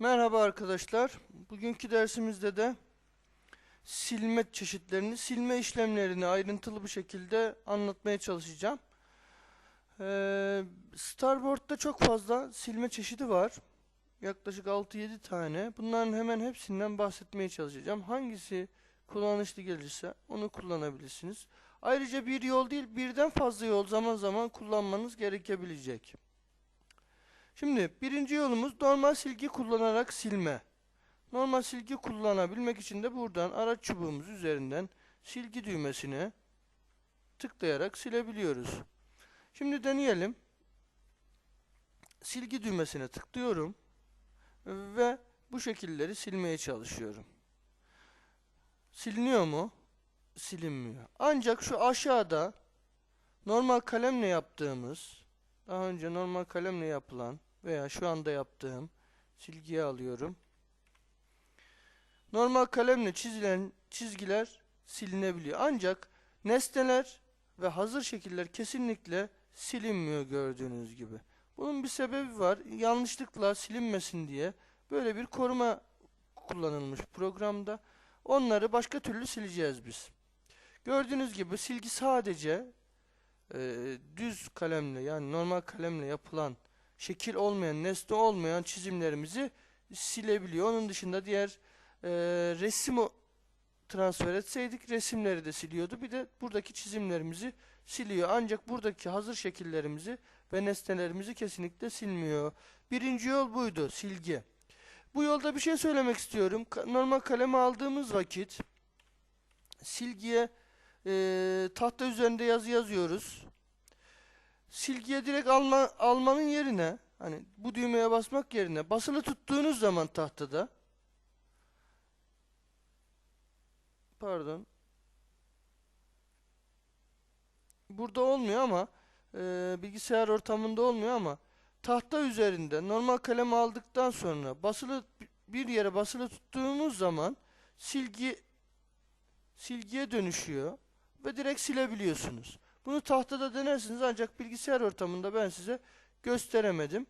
Merhaba arkadaşlar. Bugünkü dersimizde de silme çeşitlerini, silme işlemlerini ayrıntılı bir şekilde anlatmaya çalışacağım. Ee, Starboard'da çok fazla silme çeşidi var. Yaklaşık 6-7 tane. Bunların hemen hepsinden bahsetmeye çalışacağım. Hangisi kullanışlı gelirse onu kullanabilirsiniz. Ayrıca bir yol değil birden fazla yol zaman zaman kullanmanız gerekebilecek. Şimdi birinci yolumuz normal silgi kullanarak silme. Normal silgi kullanabilmek için de buradan araç çubuğumuz üzerinden silgi düğmesine tıklayarak silebiliyoruz. Şimdi deneyelim. Silgi düğmesine tıklıyorum ve bu şekilleri silmeye çalışıyorum. Siliniyor mu? Silinmiyor. Ancak şu aşağıda normal kalemle yaptığımız, daha önce normal kalemle yapılan veya şu anda yaptığım silgiye alıyorum. Normal kalemle çizilen çizgiler silinebiliyor. Ancak nesneler ve hazır şekiller kesinlikle silinmiyor gördüğünüz gibi. Bunun bir sebebi var. Yanlışlıkla silinmesin diye böyle bir koruma kullanılmış programda. Onları başka türlü sileceğiz biz. Gördüğünüz gibi silgi sadece e, düz kalemle yani normal kalemle yapılan şekil olmayan, nesne olmayan çizimlerimizi silebiliyor. Onun dışında diğer e, resim transfer etseydik resimleri de siliyordu. Bir de buradaki çizimlerimizi siliyor. Ancak buradaki hazır şekillerimizi ve nesnelerimizi kesinlikle silmiyor. Birinci yol buydu, silgi. Bu yolda bir şey söylemek istiyorum. Normal kalemi aldığımız vakit silgiye e, tahta üzerinde yazı yazıyoruz silgiye direkt alma, almanın yerine hani bu düğmeye basmak yerine basılı tuttuğunuz zaman tahtada pardon burada olmuyor ama e, bilgisayar ortamında olmuyor ama tahta üzerinde normal kalemi aldıktan sonra basılı bir yere basılı tuttuğumuz zaman silgi silgiye dönüşüyor ve direkt silebiliyorsunuz. Bunu tahtada denersiniz ancak bilgisayar ortamında ben size gösteremedim.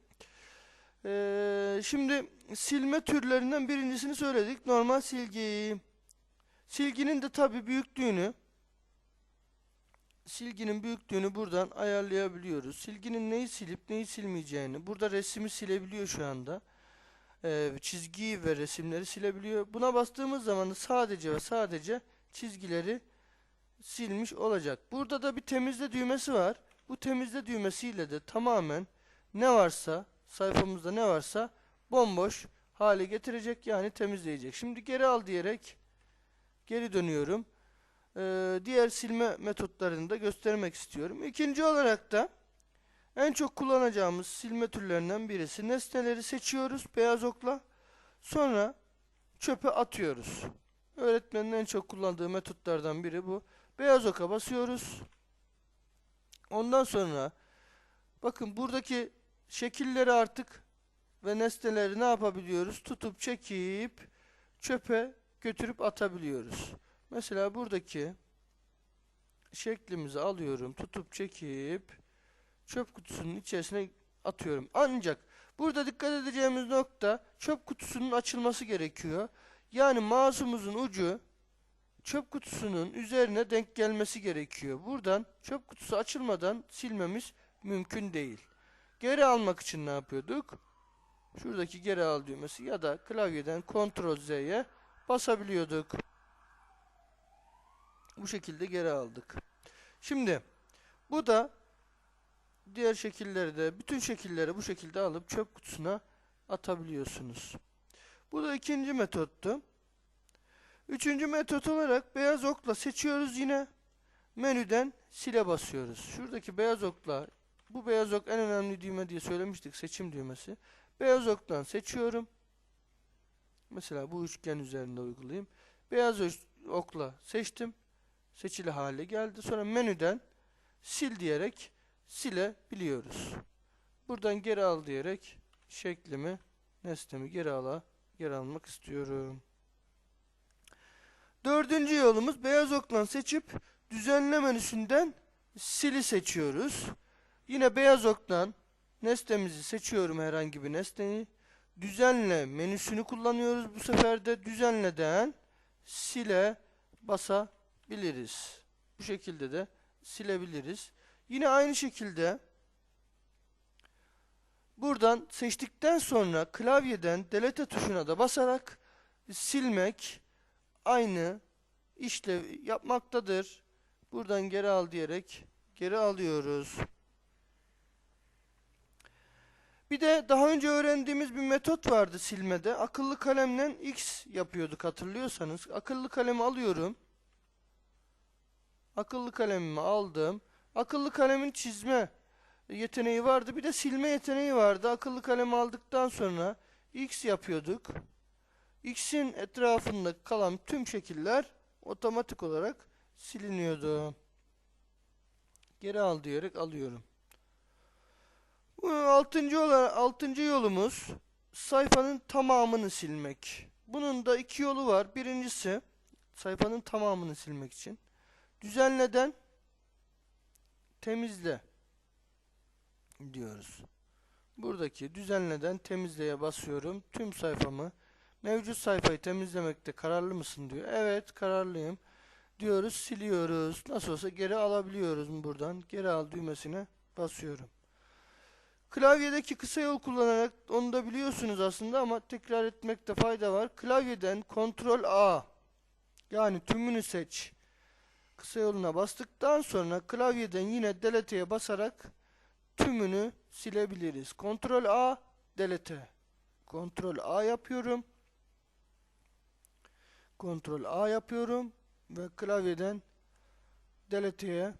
Ee, şimdi silme türlerinden birincisini söyledik. Normal silgi. Silginin de tabi büyüklüğünü silginin büyüklüğünü buradan ayarlayabiliyoruz. Silginin neyi silip neyi silmeyeceğini. Burada resmi silebiliyor şu anda. Ee, çizgiyi ve resimleri silebiliyor. Buna bastığımız zaman sadece ve sadece çizgileri silmiş olacak. Burada da bir temizle düğmesi var. Bu temizle düğmesiyle de tamamen ne varsa sayfamızda ne varsa bomboş hale getirecek yani temizleyecek. Şimdi geri al diyerek geri dönüyorum. Ee, diğer silme metotlarını da göstermek istiyorum. İkinci olarak da en çok kullanacağımız silme türlerinden birisi nesneleri seçiyoruz beyaz okla. Sonra çöpe atıyoruz. Öğretmenin en çok kullandığı metotlardan biri bu. Beyaz oka basıyoruz. Ondan sonra bakın buradaki şekilleri artık ve nesneleri ne yapabiliyoruz? Tutup çekip çöpe götürüp atabiliyoruz. Mesela buradaki şeklimizi alıyorum. Tutup çekip çöp kutusunun içerisine atıyorum. Ancak burada dikkat edeceğimiz nokta çöp kutusunun açılması gerekiyor. Yani mouse'umuzun ucu çöp kutusunun üzerine denk gelmesi gerekiyor. Buradan çöp kutusu açılmadan silmemiz mümkün değil. Geri almak için ne yapıyorduk? Şuradaki geri al düğmesi ya da klavyeden Ctrl Z'ye basabiliyorduk. Bu şekilde geri aldık. Şimdi bu da diğer şekilleri de bütün şekilleri bu şekilde alıp çöp kutusuna atabiliyorsunuz. Bu da ikinci metottu. Üçüncü metot olarak beyaz okla seçiyoruz yine. Menüden sile basıyoruz. Şuradaki beyaz okla bu beyaz ok en önemli düğme diye söylemiştik seçim düğmesi. Beyaz oktan seçiyorum. Mesela bu üçgen üzerinde uygulayayım. Beyaz okla seçtim. Seçili hale geldi. Sonra menüden sil diyerek silebiliyoruz. Buradan geri al diyerek şeklimi, nesnemi geri ala, geri almak istiyorum. Dördüncü yolumuz beyaz okla seçip düzenle menüsünden sili seçiyoruz. Yine beyaz oktan nesnemizi seçiyorum herhangi bir nesneyi. düzenle menüsünü kullanıyoruz. Bu sefer de düzenleden sile basabiliriz. Bu şekilde de silebiliriz. Yine aynı şekilde buradan seçtikten sonra klavyeden delete tuşuna da basarak silmek aynı işlev yapmaktadır. Buradan geri al diyerek geri alıyoruz. Bir de daha önce öğrendiğimiz bir metot vardı silmede. Akıllı kalemle X yapıyorduk hatırlıyorsanız. Akıllı kalemi alıyorum. Akıllı kalemimi aldım. Akıllı kalemin çizme yeteneği vardı. Bir de silme yeteneği vardı. Akıllı kalemi aldıktan sonra X yapıyorduk. X'in etrafında kalan tüm şekiller otomatik olarak siliniyordu. Geri al diyerek alıyorum. Bu altıncı olarak altıncı yolumuz sayfanın tamamını silmek. Bunun da iki yolu var. Birincisi sayfanın tamamını silmek için düzenleden temizle diyoruz. Buradaki düzenleden temizleye basıyorum. Tüm sayfamı mevcut sayfayı temizlemekte kararlı mısın diyor. Evet kararlıyım diyoruz siliyoruz. Nasıl olsa geri alabiliyoruz buradan. Geri al düğmesine basıyorum. Klavyedeki kısa yol kullanarak onu da biliyorsunuz aslında ama tekrar etmekte fayda var. Klavyeden Ctrl A yani tümünü seç. Kısa yoluna bastıktan sonra klavyeden yine delete'ye basarak tümünü silebiliriz. Ctrl A delete. Ctrl A yapıyorum. Ctrl A yapıyorum ve klavyeden delete'ye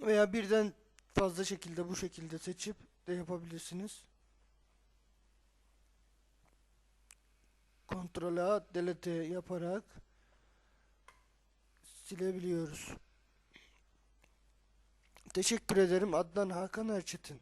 veya birden fazla şekilde bu şekilde seçip de yapabilirsiniz. Ctrl A delete yaparak silebiliyoruz. Teşekkür ederim. Adnan Hakan Erçetin.